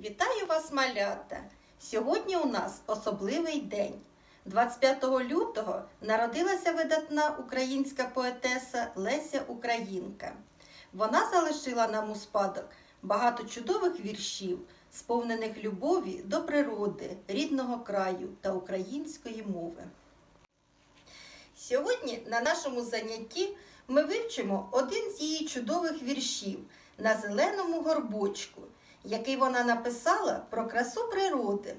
Вітаю вас, малята! Сьогодні у нас особливий день. 25 лютого народилася видатна українська поетеса Леся Українка. Вона залишила нам у спадок багато чудових віршів, сповнених любові до природи, рідного краю та української мови. Сьогодні на нашому занятті ми вивчимо один з її чудових віршів на зеленому горбочку, який вона написала про красу природи.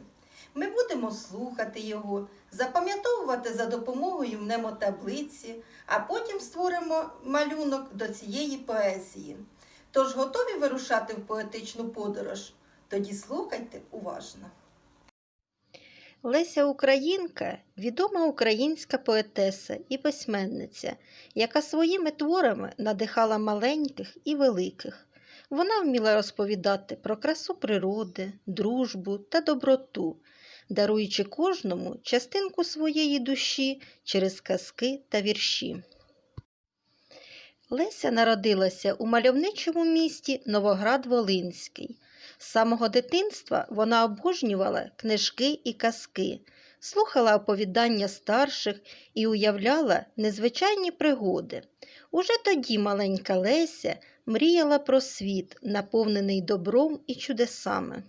Ми будемо слухати його, запам'ятовувати за допомогою мнемотаблиці, а потім створимо малюнок до цієї поезії. Тож готові вирушати в поетичну подорож? Тоді слухайте уважно. Леся Українка відома українська поетеса і письменниця, яка своїми творами надихала маленьких і великих. Вона вміла розповідати про красу природи, дружбу та доброту, даруючи кожному частинку своєї душі через казки та вірші. Леся народилася у мальовничому місті Новоград-Волинський. З самого дитинства вона обожнювала книжки і казки, слухала оповідання старших і уявляла незвичайні пригоди. Уже тоді маленька Леся мріяла про світ, наповнений добром і чудесами.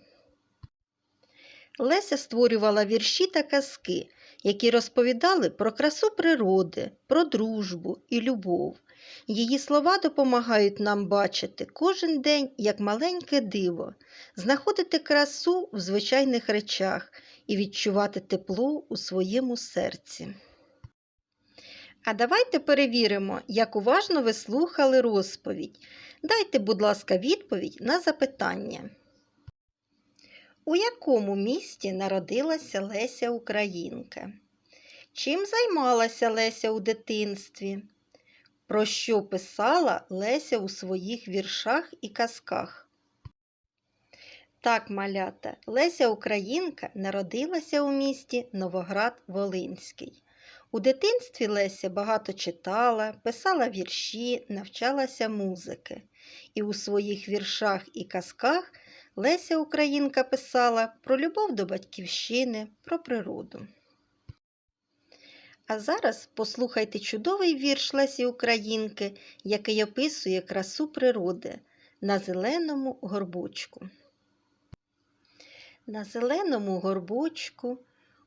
Леся створювала вірші та казки, які розповідали про красу природи, про дружбу і любов. Її слова допомагають нам бачити кожен день як маленьке диво, знаходити красу в звичайних речах і відчувати тепло у своєму серці. А давайте перевіримо, як уважно ви слухали розповідь. Дайте, будь ласка, відповідь на запитання. У якому місті народилася Леся Українка? Чим займалася Леся у дитинстві? Про що писала Леся у своїх віршах і казках? Так, малята, Леся Українка народилася у місті Новоград-Волинський. У дитинстві Леся багато читала, писала вірші, навчалася музики. І у своїх віршах і казках Леся Українка писала про любов до батьківщини, про природу. А зараз послухайте чудовий вірш Лесі Українки, який описує красу природи на зеленому горбочку. На зеленому горбочку,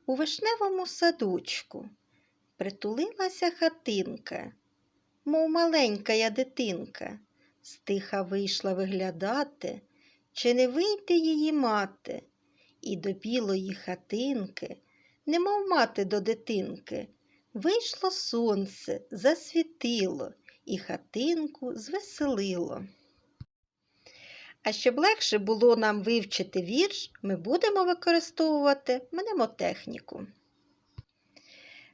у вишневому садочку, притулилася хатинка, мов маленька я дитинка, стиха вийшла виглядати, чи не вийде її мати, і до білої хатинки, немов мати до дитинки. Вийшло сонце, засвітило і хатинку звеселило. А щоб легше було нам вивчити вірш, ми будемо використовувати мнемотехніку.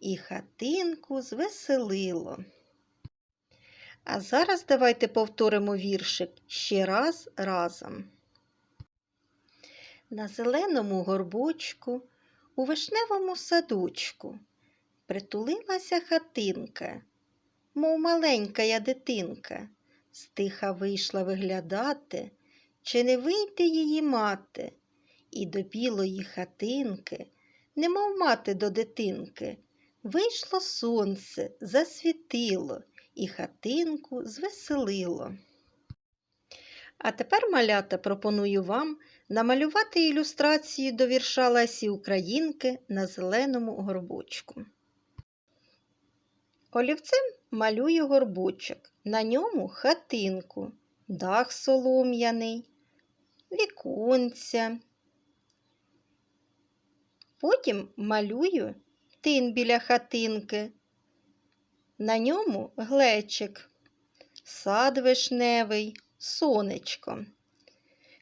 і хатинку звеселило. А зараз давайте повторимо віршик ще раз разом. На зеленому горбочку, у вишневому садочку притулилася хатинка мов маленька я дитинка, стиха вийшла виглядати, чи не вийде її мати, і до білої хатинки, немов мати до дитинки, вийшло сонце, засвітило і хатинку звеселило. А тепер, малята, пропоную вам намалювати ілюстрацію до вірша Лесі Українки на зеленому горбочку. Олівцем малюю горбочок, на ньому хатинку, дах солом'яний, віконця. Потім малюю тин біля хатинки, на ньому глечик, сад вишневий, сонечко.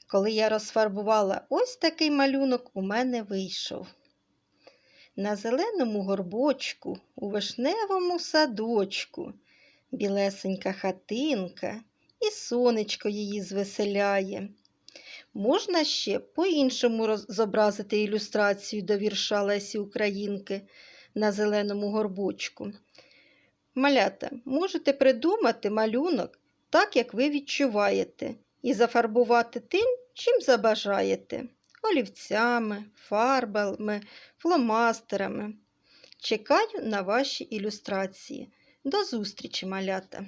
Коли я розфарбувала ось такий малюнок, у мене вийшов. На зеленому горбочку, у вишневому садочку, білесенька хатинка, і сонечко її звеселяє. Можна ще по-іншому зобразити ілюстрацію до вірша Лесі Українки на зеленому горбочку. Малята, можете придумати малюнок так, як ви відчуваєте, і зафарбувати тим, чим забажаєте олівцями, фарбами, фломастерами. Чекаю на ваші ілюстрації. До зустрічі, малята!